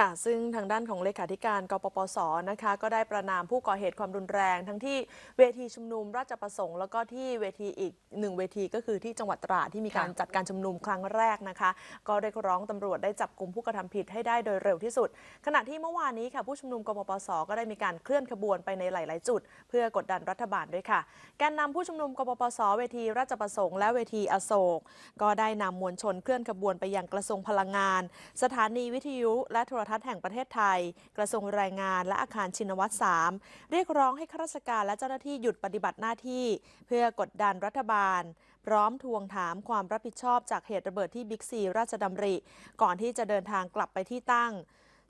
ค่ะ ซึ่งทางด้านของเลขาธิการกปปสนะคะ ก็ได้ประนามผู้ก่อเหตุความรุนแรง ทั้งที่เวทีชุมนุมราชประสงค์แล้วก็ที่เวทีอีกหนึ่งเวทีก็คือที่จังหวัดตราดที่มีการค่ะจัดการชุมนุมครั้งแรกนะคะ ก็เรียกร้องตำรวจได้จับกลุ่มผู้กระทำผิดให้ได้โดยเร็วที่สุด ขณะที่เมื่อวานนี้ค่ะผู้ชุมนุมกปปสก็ได้มีการเคลื่อนขบวนไปในหลาย ๆ จุด เพื่อกดดันรัฐบาลด้วยค่ะแกนนำผู้ชุมนุมกปปสเวทีราชประสงค์และเวทีอโศกก็ได้นำมวลชนเคลื่อนขบวนไปยังกระทรวงพลังงาน สถานีวิทยุและโทรทัศน์แห่งประเทศไทย กระทรวงแรงงานและอาคารชินวัตร 3 เรียกร้องให้ข้าราชการและเจ้าหน้าที่หยุดปฏิบัติหน้าที่ เพื่อกดดันรัฐบาล พร้อมทวงถามความรับผิดชอบจากเหตุระเบิดที่บิ๊กซีราชดำริ ก่อนที่จะเดินทางกลับไปที่ตั้ง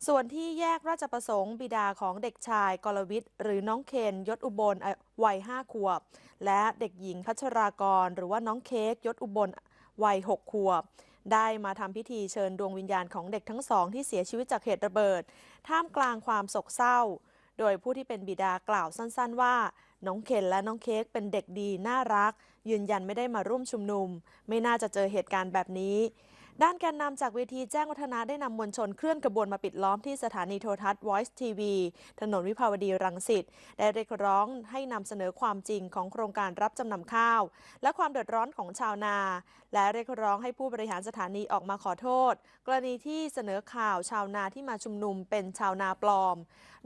ส่วนที่แยกราชประสงค์บิดาของเด็กชายกรวิทย์หรือน้องเคนยศอุบลวัย5ขวบ และเด็กหญิงพัชรากร หรือว่าน้องเค้กยศอุบลวัย6ขวบ ได้มาทำพิธีเชิญดวงวิญญาณของเด็กทั้งสองที่เสียชีวิตจากเหตุระเบิด ท่ามกลางความโศกเศร้า โดยผู้ที่เป็นบิดากล่าวสั้นๆ ว่า น้องเคนและน้องเค้กเป็นเด็กดีน่ารัก ยืนยันไม่ได้มาร่วมชุมนุม ไม่น่าจะเจอเหตุการณ์แบบนี้ ด้านแกนนำจากเวทีแจ้งวัฒนะได้นำมวลชนเคลื่อนกระบวนมาปิดล้อมที่สถานีโทรทัศน์ Voice TV ถนนวิภาวดีรังสิต ได้เรียกร้องให้นำเสนอความจริงของโครงการรับจำนำข้าว และความเดือดร้อนของชาวนา และเรียกร้องให้ผู้บริหารสถานีออกมาขอโทษ กรณีที่เสนอข่าวชาวนาที่มาชุมนุมเป็นชาวนาปลอม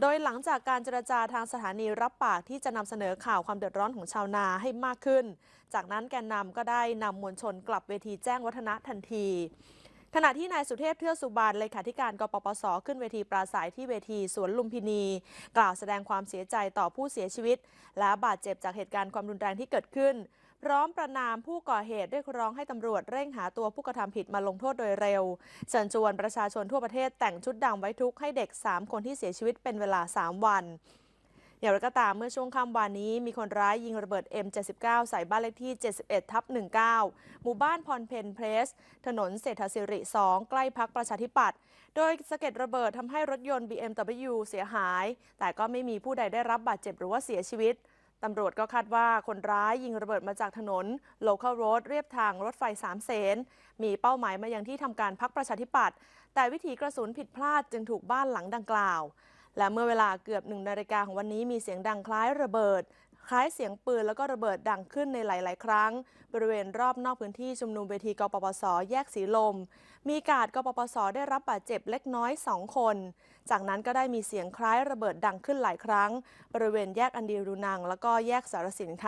โดยหลังจากการเจรจาทางสถานีรับปากที่จะนำเสนอข่าวความเดือดร้อนของชาวนาให้มากขึ้น จากนั้นแกนนำก็ได้นำมวลชนกลับเวทีแจ้งวัฒนะทันที ขณะที่นายสุเทพเทือกสุบานเลขาธิการกปปส ขึ้นเวทีปราศัยที่เวทีสวนลุมพินี กล่าวแสดงความเสียใจต่อผู้เสียชีวิต และบาดเจ็บจากเหตุการณ์ความรุนแรงที่เกิดขึ้น พร้อมประนามผู้ก่อเหตุเรียกร้องให้ตำรวจเร่งหาตัวผู้กระทำผิดมาลงโทษโดยเร็วเชิญชวนประชาชนทั่วประเทศแต่งชุดดำไว้ทุกข์ให้เด็ก 3 คนที่เสียชีวิตเป็นเวลา 3 วัน อย่างไรก็ตามเมื่อช่วงค่ำวานนี้มีคนร้ายยิงระเบิด M79 ใส่บ้านเลขที่ 71 ทับ 19 หมู่บ้านพรเพนเพรส ถนนเศรษฐศิริ 2 ใกล้พักประชาธิปัตย์โดยสะเก็ดระเบิดทำให้รถยนต์ BMW เสียหาย แต่ก็ไม่มีผู้ใดได้รับบาดเจ็บหรือว่าเสียชีวิตตำรวจก็คาดว่าคนร้ายยิงระเบิดมาจากถนน Local Road เรียบทางรถไฟสามเสน มีเป้าหมายมายังที่ทำการพักประชาธิปัตย์แต่วิถีกระสุนผิดพลาดจึงถูกบ้านหลังดังกล่าว และเมื่อเวลาเกือบหนึ่งนาฬิกาของวันนี้มีเสียงดังคล้ายระเบิด คล้ายเสียงปืนแล้วก็ระเบิดดังขึ้นในหลาย ๆ ครั้ง บริเวณรอบนอกพื้นที่ชุมนุมเวทีกปปส แยกสีลม มีกาดกปปส ได้รับบาดเจ็บเล็กน้อย 2 คน จากนั้นก็ได้มีเสียงคล้ายระเบิดดังขึ้นหลายครั้ง บริเวณแยกอันดีรุนัง แล้วก็แยกสารสินค่ะ